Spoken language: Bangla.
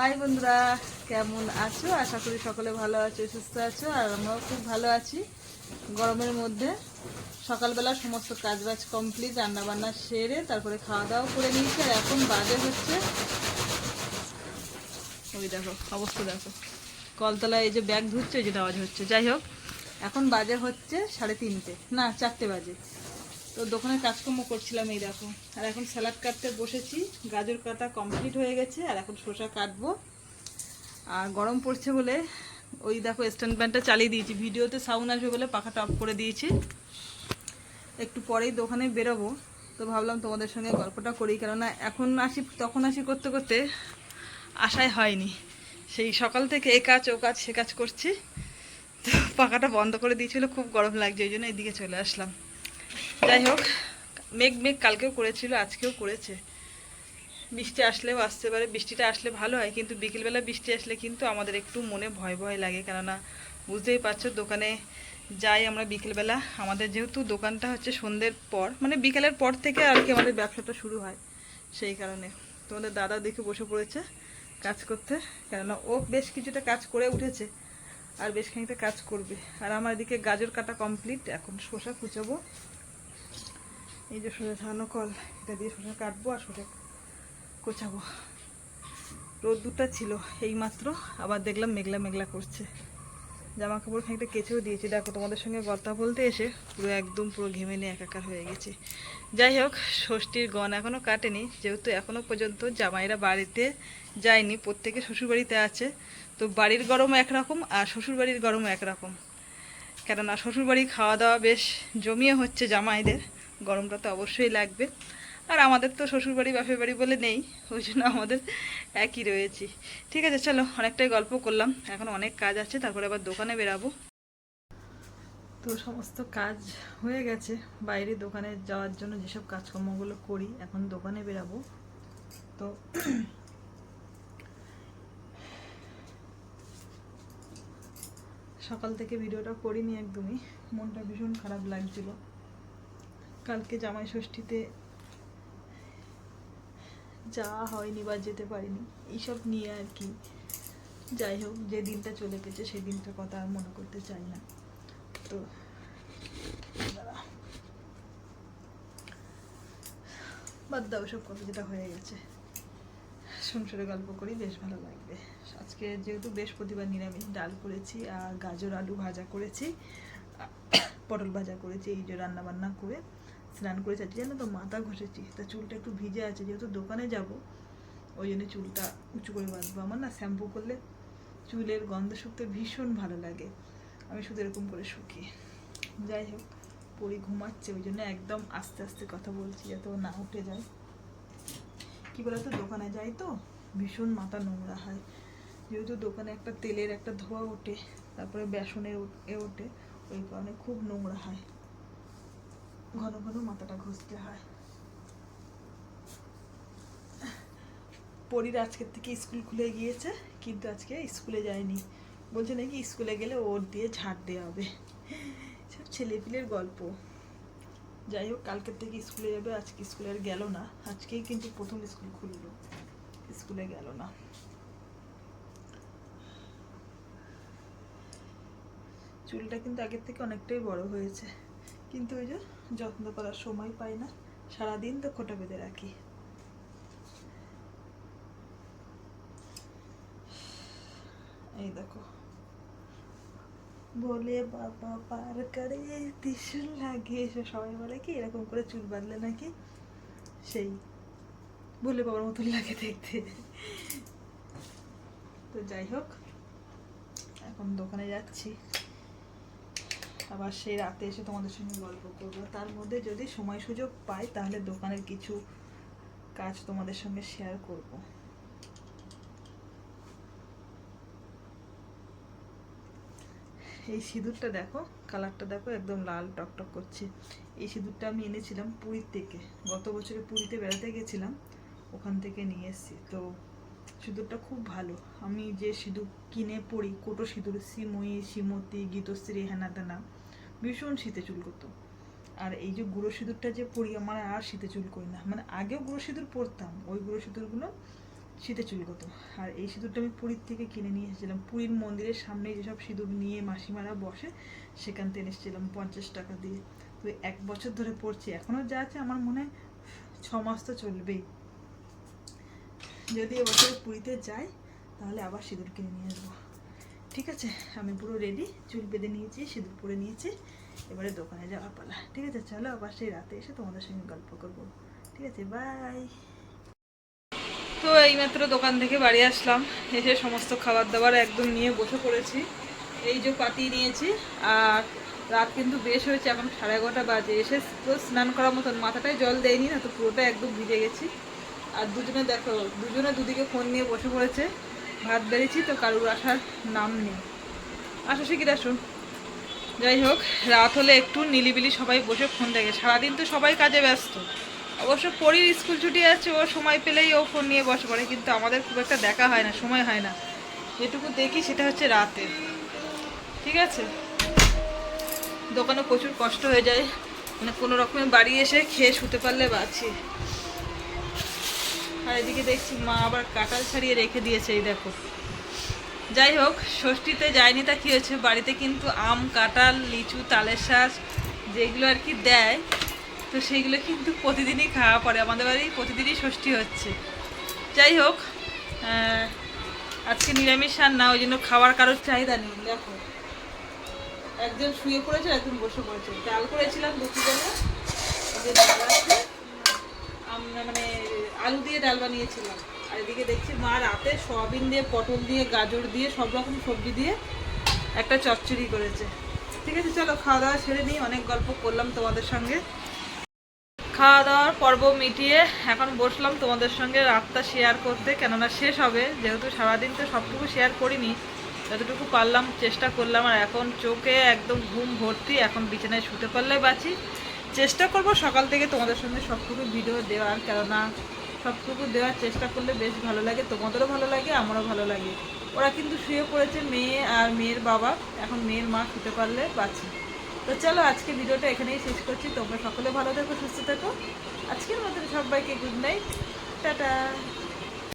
হাই বন্ধুরা, কেমন আছো? আশা করি সকলে ভালো আছো, সুস্থ আছো, আর আমরাও খুব ভালো আছি। গরমের মধ্যে সকালবেলা সমস্ত কাজবাজ কমপ্লিট রান্নাবান্না সেরে তারপরে খাওয়া দাওয়া করে নিয়েছি, আর এখন বাজে হচ্ছে ওই দেখো, অবস্থা দেখো। কলতলায় এই যে ব্যাগ ধুচ্ছে, ওই যে আওয়াজ হচ্ছে। যাই হোক, এখন বাজে হচ্ছে সাড়ে তিনটে, না, চারটে বাজে। তো দোকানে কাজকর্ম করছিলাম এই দেখো। আর এখন স্যালাড কাটতে বসেছি। গাজর কাটা কমপ্লিট হয়ে গেছে, আর এখন শসা কাটবো। আর গরম পড়ছে বলে ওই দেখো স্ট্যান্ড ফ্যানটা চালিয়ে দিয়েছি। ভিডিওতে সাউন্ড আসবে বলে পাখাটা অফ করে দিয়েছি। একটু পরেই দোকানে বেরোবো। তো ভাবলাম তোমাদের সঙ্গে গল্পটা করি, কেননা এখন আসি, তখন আসি করতে করতে আশাই হয়নি। সেই সকাল থেকে এ কাজ, ও কাজ, সে কাজ করছি। তো পাখাটা বন্ধ করে দিয়েছিল খুব গরম লাগছে, ওই জন্য এদিকে চলে আসলাম। যাই হোক, মেঘ মেঘ কালকেও করেছিল, আজকেও করেছে। বৃষ্টি আসলেও আসতে পারে, বৃষ্টিটা আসলে ভালো হয়, কিন্তু বিকেলবেলা বৃষ্টি আসলে কিন্তু আমাদের একটু মনে ভয় ভয় লাগে, কেননা বুঝতেই পারছ দোকানে যাই আমরা বিকেলবেলা। আমাদের যেহেতু দোকানটা হচ্ছে সন্ধ্যের পর মানে বিকেলের পর থেকে আর কি আমাদের ব্যবসাটা শুরু হয় সেই কারণে। তোমাদের দাদা দেখে বসে পড়েছে কাজ করতে, কেননা ও বেশ কিছুটা কাজ করে উঠেছে আর বেশ খানিকটা কাজ করবে। আর আমার এদিকে গাজর কাটা কমপ্লিট এখন শসা কুচাবো। এই যে সোজা ছাড়ানো কল, এটা দিয়ে সোজা কাটবো আর সোজা কোচাবো রোদ্দুরটা ছিল এই মাত্র আবার দেখলাম মেঘলা মেঘলা করছে। জামা কাপড় খানিকটা কেচেও দিয়েছি। দেখো, তোমাদের সঙ্গে কথা বলতে এসে পুরো একদম পুরো ঘেমে নিয়ে একাকার হয়ে গেছে। যাই হোক, ষষ্ঠীর গণ এখনও কাটেনি। যেহেতু এখনও পর্যন্ত জামাইরা বাড়িতে যায়নি, প্রত্যেকে শ্বশুরবাড়িতে আছে। তো বাড়ির গরম একরকম আর শ্বশুরবাড়ির গরম একরকম। কেননা শ্বশুরবাড়ি খাওয়া দাওয়া বেশ জমিয়ে হচ্ছে জামাইদের। গরমটা তো অবশ্যই লাগবে। আর আমাদের তো শ্বশুরবাড়ি বাপের বাড়ি বলে নেই, ওই জন্য আমাদের একই রয়েছি। ঠিক আছে, চলো অনেকটাই গল্প করলাম। এখন অনেক কাজ আছে, তারপরে আবার দোকানে বেরাবো। তো সমস্ত কাজ হয়ে গেছে। বাইরে দোকানে যাওয়ার জন্য যেসব কাজকর্মগুলো করি, এখন দোকানে বেরাবো। তো সকাল থেকে ভিডিওটা করিনি একদমই। মনটা ভীষণ খারাপ লাগছিল। কালকে জামাই ষষ্ঠীতে যাওয়া হয়নি বা যেতে পারিনি, এইসব নিয়ে আর কি। যাই হোক, যে দিনটা চলে গেছে, সেই দিনটার কথা আর মনে করতে চাই না। তো বাদ দাও সব কথা যেটা হয়ে গেছে। সংসারে গল্প করি, বেশ ভালো লাগবে। আজকে যেহেতু বৃহস্পতিবার নিরামিষ, ডাল করেছি আর গাজর, আলু ভাজা করেছি, পটল ভাজা করেছি, এই যে রান্না বান্না করে। স্নান করে আজকে জানো তো? মাথা ঘষেছি। তা চুলটা একটু ভিজে আছে, যেহেতু দোকানে যাব, ওই জন্য চুলটা উঁচু করে বাঁধবো। আমার না শ্যাম্পু করলে চুলের গন্ধ শুকতে ভীষণ ভালো লাগে। আমি শুধু এরকম করে শুকি। যাই হোক, পরি ঘুমাচ্ছে, ওই জন্য একদম আস্তে আস্তে কথা বলছি যাতে ও না উঠে যায়। কি বলতো? দোকানে যাই তো, ভীষণ মাথা নোংরা হয়। যেহেতু দোকানে একটা তেলের একটা ধোয়া ওঠে, তারপরে বেসনের এ ওঠে, ওই কারণে খুব নোংরা হয়। ঘন ঘন মাথাটা ঘষতে হয়। পরীর আজকের থেকে স্কুল খুলে গিয়েছে, কিন্তু আজকে স্কুলে যায়নি। বলছে নাকি স্কুলে গেলে ওর দিয়ে ঝাড় দেওয়া হবে। সব ছেলেপিলের গল্প। যাই হোক, কালকের থেকে স্কুলে যাবে, আজকে স্কুলে আর গেল না। আজকেই কিন্তু প্রথম স্কুল খুললো। স্কুলে গেল না। চুলটা কিন্তু আগের থেকে অনেকটাই বড় হয়েছে। কিন্তু ওই যে যত্ন করার সময় পাই না, সারাদিন তো খোটা বেঁধে রাখি। এই দেখো। বলে বাবা, পার করে ভীষণ লাগে। এসে সবাই বলে কি, এরকম করে চুল বাঁধলে নাকি? সেই বলে বাবার মতন লাগে দেখতে। তো যাই হোক, এখন দোকানে যাচ্ছি। আবার সেই রাতে এসে তোমাদের সঙ্গে গল্প করব। তার মধ্যে যদি সময় সুযোগ পাই, তাহলে দোকানের কিছু কাজ তোমাদের সঙ্গে শেয়ার করব। এই সিঁদুরটা দেখো কালারটা দেখো, একদম লাল টকটক করছে। এই সিঁদুরটা আমি এনেছিলাম পুরীর থেকে। গত বছরে পুরীতে বেড়াতে গেছিলাম, ওখান থেকে নিয়ে এসেছি। তো সিঁদুরটা খুব ভালো। আমি যে সিঁদুর কিনে পড়ি, কোটো সিঁদুর সিময়ী শ্রীমতী গীতশ্রী, হেনা তেনা ভীষণ শীতে চুল করতো। আর এই যে গুঁড়ো সিঁদুরটা যে পরি আমার আর শীতে চুল করি না। মানে আগেও গুঁড়ো সিঁদুর পরতাম, ওই গুঁড়ো সিঁদুরগুলো শীতে চুল কত আর এই সিঁদুরটা আমি পুরীর থেকে কিনে নিয়ে এসেছিলাম। পুরীর মন্দিরের সামনে যেসব সিঁদুর নিয়ে মাসিমারা বসে, সেখান থেকে এসেছিলাম পঞ্চাশ টাকা দিয়ে। তো এক বছর ধরে পড়ছি এখনও যা আছে আমার মনে হয় ছ মাস তো চলবেই। যদি এবছর পুরীতে যাই, তাহলে আবার সিঁদুর কিনে নিয়ে আসব। ঠিক আছে? আমি পুরো রেডি চুল বেঁধে নিয়েছি, সিঁদুর পরে নিয়েছি। এবারে দোকানে যাওয়ার পালা। ঠিক আছে, চলো আবার সেই রাতে এসে তোমাদের সঙ্গে গল্প করব। ঠিক আছে বাই তো এইমাত্র দোকান থেকে বাড়ি আসলাম। এসে সমস্ত খাবার দাবার একদম নিয়ে বসে পড়েছি। এই যে পাতি নিয়েছি, আর রাত কিন্তু বেশ হয়েছে, এখন সাড়ে এগারোটা বাজে। এসে তো স্নান করার মতন, মাথাটায় জল দেয়নি না, তো পুরোটা একদম ভিজে গেছি। আর দুজনে দেখো, দুজনে দুদিকে ফোন নিয়ে বসে পড়েছে। ভাত বেড়েছি তো কারুর আসার নাম নেই। আসো শিখির আসো। যাই হোক, রাত হলে একটু নিলিবিলি সবাই বসে ফোন দেখে। সারাদিন তো সবাই কাজে ব্যস্ত। অবশ্য পরীর স্কুল ছুটি আছে, ও সময় পেলেই ও ফোন নিয়ে বসে পড়ে, কিন্তু আমাদের খুব একটা দেখা হয় না, সময় হয় না। যেটুকু দেখি সেটা হচ্ছে রাতে। ঠিক আছে? দোকানে প্রচুর কষ্ট হয়ে যায়। মানে কোনো রকমে বাড়ি এসে খেয়ে শুতে পারলে বাঁচি। আর এদিকে দেখছি মা আবার কাঁঠাল ছাড়িয়ে রেখে দিয়েছে, এই দেখো। যাই হোক, ষষ্ঠীতে যায়নি তা কী হয়েছে? বাড়িতে কিন্তু আম, কাঁঠাল, লিচু, তালের শাঁস যেগুলো আর কি দেয়, তো সেইগুলো কিন্তু প্রতিদিনই খাওয়া পড়ে। আমাদের বাড়ি প্রতিদিনই ষষ্ঠী হচ্ছে। যাই হোক আজকে নিরামিষ রান্না ওই জন্য খাওয়ার কারোর চাহিদা নেই, দেখো। একজন শুয়ে পড়েছে একজন বসে পড়েছে। ডাল করেছিলাম দুপুরবেলা মানে আলু দিয়ে ডাল বানিয়েছিলাম। আর এদিকে দেখছি মা রাতে সয়াবিন দিয়ে, পটল দিয়ে, গাজর দিয়ে, সব রকম সবজি দিয়ে একটা চচ্চড়ি করেছে। ঠিক আছে, চলো খাওয়া দাওয়া ছেড়ে নিই, অনেক গল্প করলাম তোমাদের সঙ্গে। খাওয়া দাওয়ার পর্ব মিটিয়ে এখন বসলাম তোমাদের সঙ্গে রাতটা শেয়ার করতে, কেননা শেষ হবে, যেহেতু সারাদিন তো সবটুকু শেয়ার করিনি, যতটুকু পারলাম, চেষ্টা করলাম, আর এখন চোখে একদম ঘুম ভর্তি, এখন বিছানায় শুতে পারলে বাঁচি। চেষ্টা করব সকাল থেকে তোমাদের সঙ্গে সবটুকু ভিডিও দেওয়ার, কেননা সবটুকু দেওয়ার চেষ্টা করলে বেশ ভালো লাগে, তোমাদেরও ভালো লাগে, আমারও ভালো লাগে। ওরা কিন্তু শুয়ে পড়েছে মেয়ে আর মেয়ের বাবা, এখন মেয়ের মা শুতে পারলে বাঁচি। তো চলো আজকে ভিডিওটা এখানেই শেষ করছি, তোমরা সকলে ভালো থেকো, সুস্থ থেকো, আজকের মতন সবাইকে গুড নাইট টাটা।